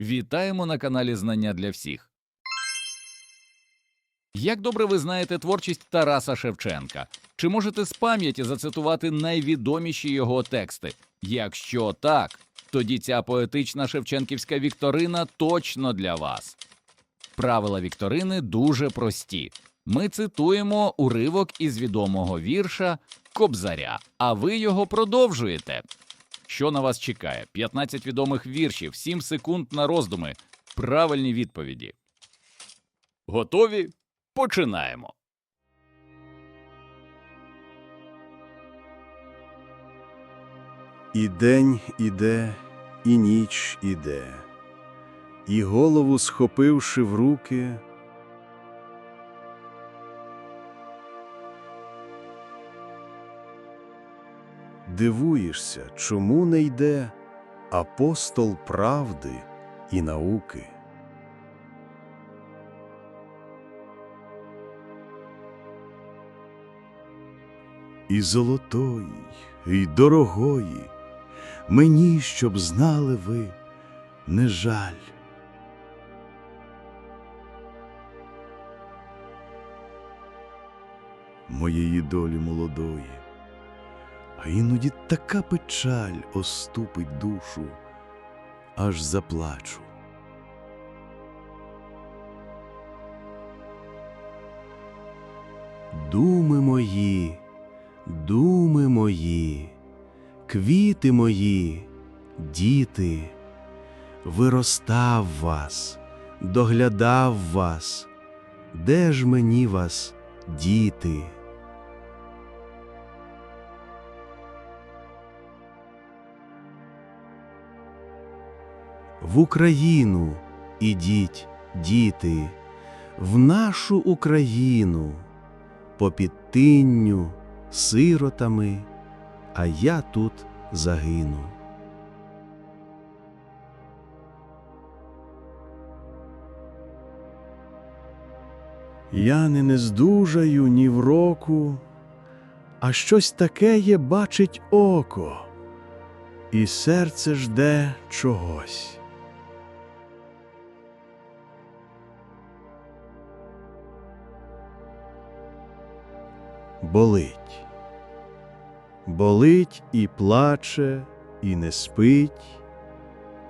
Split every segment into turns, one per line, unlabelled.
Вітаємо на каналі Знання для всіх. Як добре ви знаєте творчість Тараса Шевченка? Чи можете з пам'яті зацитувати найвідоміші його тексти? Якщо так, тоді ця поетична шевченківська вікторина точно для вас. Правила вікторини дуже прості. Ми цитуємо уривок із відомого вірша Кобзаря, а ви його продовжуєте. Що на вас чекає? 15 відомих віршів, 7 секунд на роздуми. Правильні відповіді. Готові? Починаємо.
І день іде, і ніч іде, і голову схопивши в руки, дивуєшся, чому не йде апостол правди і науки. І золотої, і дорогої, мені, щоб знали ви, не жаль. Моєї долі молодої, а іноді така печаль оступить душу, аж заплачу. Думи мої, думи мої, квіти мої, діти, виростав вас, доглядав вас, де ж мені вас, діти? В Україну ідіть, діти, в нашу Україну, по підтинню, сиротами, а я тут загину. Я не нездужаю ні в року, а щось таке є бачить око, і серце жде чогось. Болить. Болить і плаче, і не спить,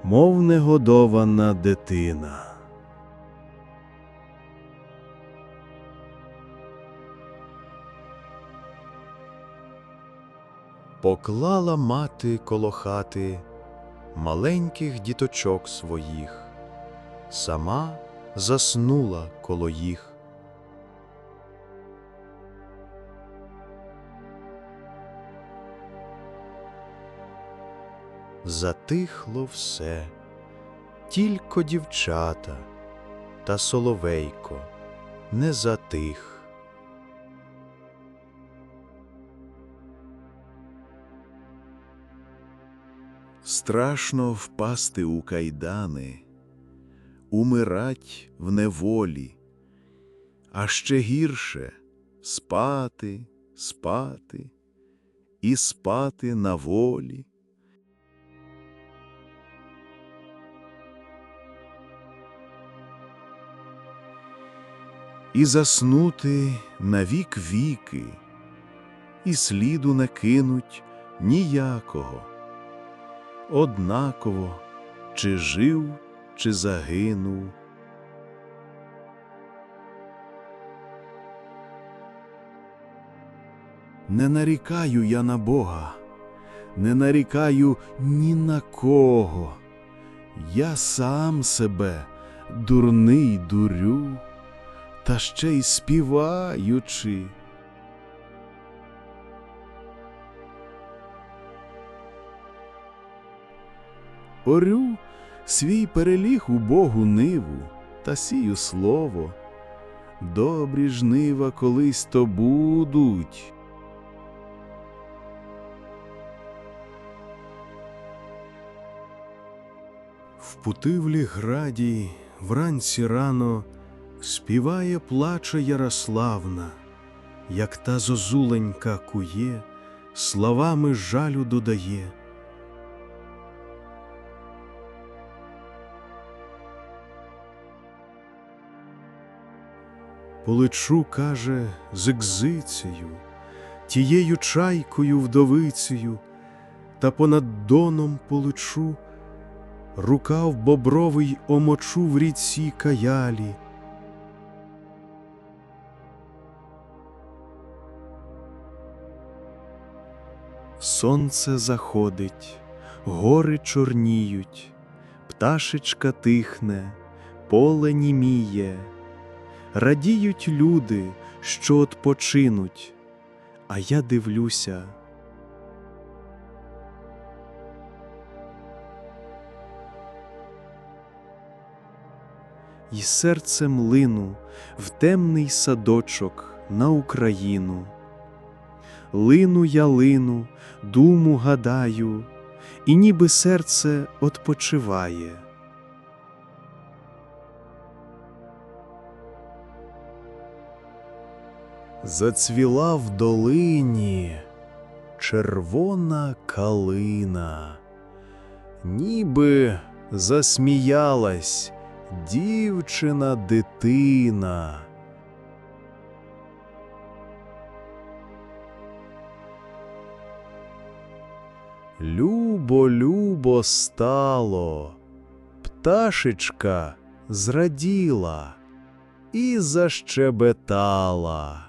мов негодована дитина. Поклала мати коло хати маленьких діточок своїх, сама заснула коло їх. Затихло все, тільки дівчата та соловейко не затих. Страшно впасти у кайдани, умирать в неволі, а ще гірше спати, спати і спати на волі. І заснути на вік віки, і сліду накинуть ніякого однаково, чи жив, чи загинув. Не нарікаю я на Бога, не нарікаю ні на кого. Я сам себе дурний дурю, та ще й співаючи. Орю свій переліг у Богу ниву та сію слово. Добрі жнива колись то будуть. В путивлі граді вранці рано Співає, плаче Ярославна, як та зозуленька кує, словами жалю додає. Поличу, каже, з екзицею, тією чайкою вдовицею, та понад доном полечу, рукав бобровий омочу в ріці каялі. Сонце заходить, гори чорніють, пташечка тихне, поле німіє, радіють люди, що odpoczинуть, а я дивлюся. І серцем лину в темний садочок на Україну. Лину я лину, думу гадаю, і ніби серце odpoczywає. Зацвіла в долині червона калина, ніби засміялась дівчина дитина. Любо, любо стало, пташечка зраділа і защебетала.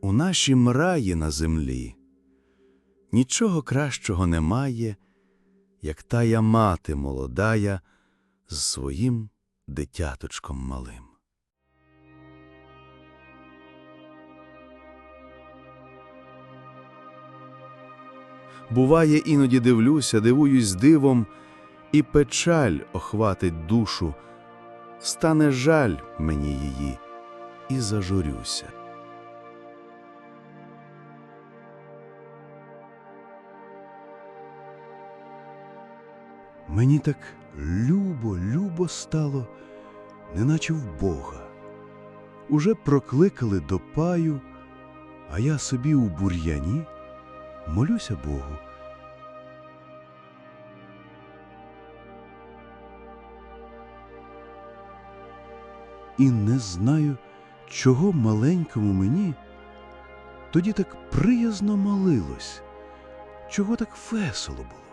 У нашім раї на землі нічого кращого немає, як тая мати молодая з своїм дитяточком малим. Буває, іноді дивлюся, дивуюсь дивом, і печаль охватить душу, стане жаль мені її, і зажурюся. Мені так любо, любо стало, неначе в Бога. Уже прокликали до паю, а я собі у бур'яні молюся Богу. І не знаю, чого маленькому мені тоді так приязно молилось, чого так весело було.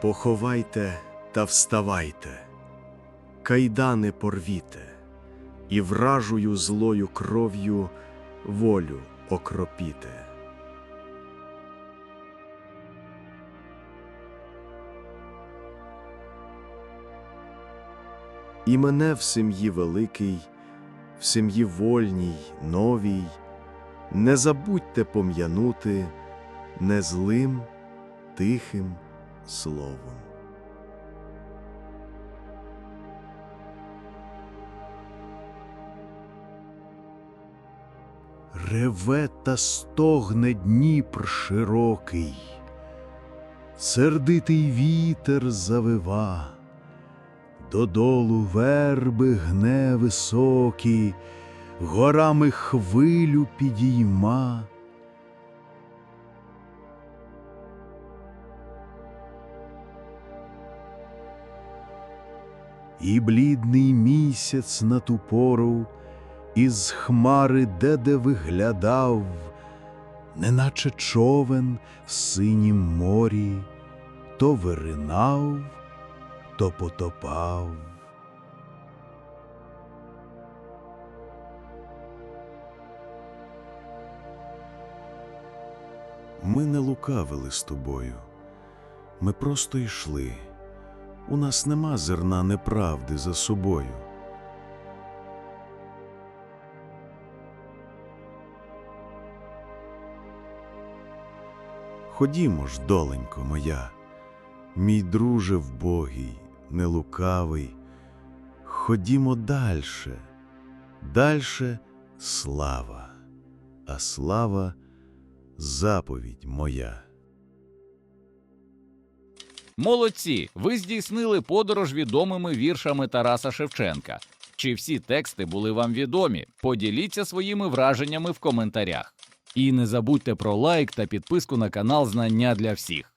Поховайте та вставайте, кайдани порвіте, і вражую злою кров'ю волю окропіте. І мене в сім'ї великий, в сім'ї вольній, новій, не забудьте пом'янути не злим, тихим словом. Реве та стогне Дніпр широкий, сердитий вітер завива, додолу верби гне високі, горами хвилю підійма. І блідний місяць на ту пору із хмари де-де виглядав, неначе човен в синім морі, то виринав, то потопав. Ми не лукавили з тобою, ми просто йшли. У нас нема зерна неправди за собою. Ходімо ж, доленько моя, мій друже вбогий, нелукавий, ходімо дальше, дальше слава, а слава заповідь моя.
Молодці! Ви здійснили подорож відомими віршами Тараса Шевченка. Чи всі тексти були вам відомі? Поділіться своїми враженнями в коментарях. І не забудьте про лайк та підписку на канал Знання для всіх.